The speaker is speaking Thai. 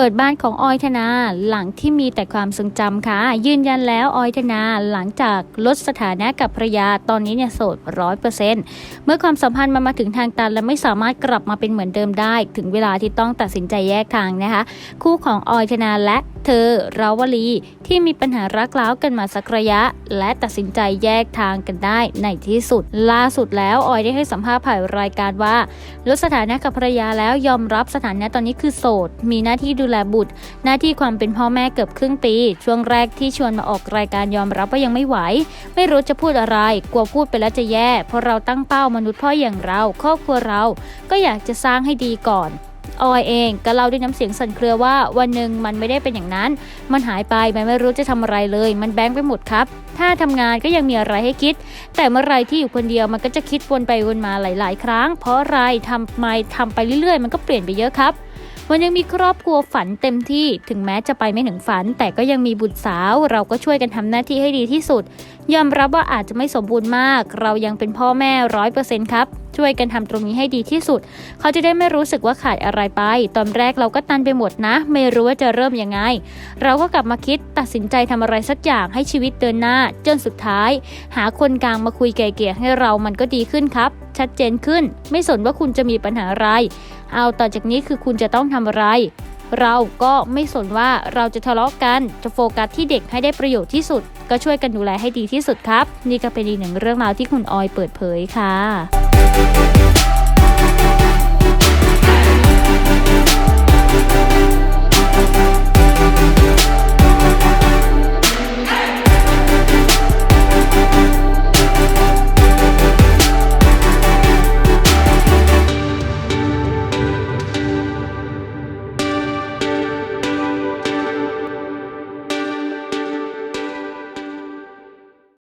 ปิดบ้านของออยธนาหลังที่มีแต่ความทรงจำค่ะ ยืนยันแล้วออยธนาหลังจากลดสถานะกับภรรยาตอนนี้เนี่ยโสดร้อยเปอร์เซ็นต์เมื่อความสัมพันธ์มันมาถึงทางตัน และไม่สามารถกลับมาเป็นเหมือนเดิมได้ ถึงเวลาที่ต้องตัดสินใจแยกทางนะคะ คู่ของออยธนาและ เธอ ราวลีที่มีปัญหารักร้าวกันมาสักระยะ และตัดสินใจแยกทางกันได้ในที่สุด ล่าสุดแล้วออยได้ให้สัมภาษณ์ผ่านรายการว่าลดสถานะกับภรรยาแล้วยอมรับสถานะตอนนี้คือโสด มีหน้าที่ดูแลบุตร หน้าที่ความเป็นพ่อแม่เกือบครึ่งปี ช่วงแรกที่ชวนมาออกรายการยอมรับว่ายังไม่ไหว ไม่รู้จะพูดอะไร กลัวพูดไปแล้วจะแย่ เพราะเราตั้งเป้ามนุษย์พ่ออย่างเรา ครอบครัวเรา ก็อยากจะสร้างให้ดีก่อน ออยเองก็เล่าด้วยน้ำเสียงสั่นเครือว่าวันหนึ่งมันไม่ได้เป็นอย่างนั้น มันหายไปมันไม่รู้จะทำอะไรเลย มันแบงค์ไปหมดครับ ถ้าทำงานก็ยังมีอะไรให้คิด แต่เมื่อไรที่อยู่คนเดียวมันก็จะคิดวนไปวนมาหลาย ๆ ครั้ง เพราะอะไรทำไมทำไปเรื่อยๆ มันก็เปลี่ยนไปเยอะครับ มันยังมีครอบครัวฝันเต็มที่ถึงแม้จะไปไม่ถึงฝัน แต่ก็ยังมีบุตรสาว เราก็ช่วยกันทำหน้าที่ให้ดีที่สุด ยอมรับว่าอาจจะไม่สมบูรณ์มาก เรายังเป็นพ่อแม่ร้อยเปอร์เซ็นต์ครับช่วยกันทำตรงนี้ให้ดีที่สุด เขาจะได้ไม่รู้สึกว่าขาดอะไรไป ตอนแรกเราก็ตันไปหมดนะ ไม่รู้ว่าจะเริ่มยังไง เราก็กลับมาคิดตัดสินใจทำอะไรสักอย่างให้ชีวิตเดินหน้า จนสุดท้าย หาคนกลางมาคุยไกลเกลี่ยให้เรามันก็ดีขึ้นครับ ชัดเจนขึ้น ไม่สนว่าคุณจะมีปัญหาอะไร เอาต่อจากนี้คือคุณจะต้องทำอะไร เราก็ไม่สนว่าเราจะทะเลาะกันจะโฟกัสที่เด็กให้ได้ประโยชน์ที่สุด ก็ช่วยกันดูแลให้ดีที่สุดครับ นี่ก็เป็นอีกหนึ่งเรื่องราวที่คุณออยเปิดเผยค่ะ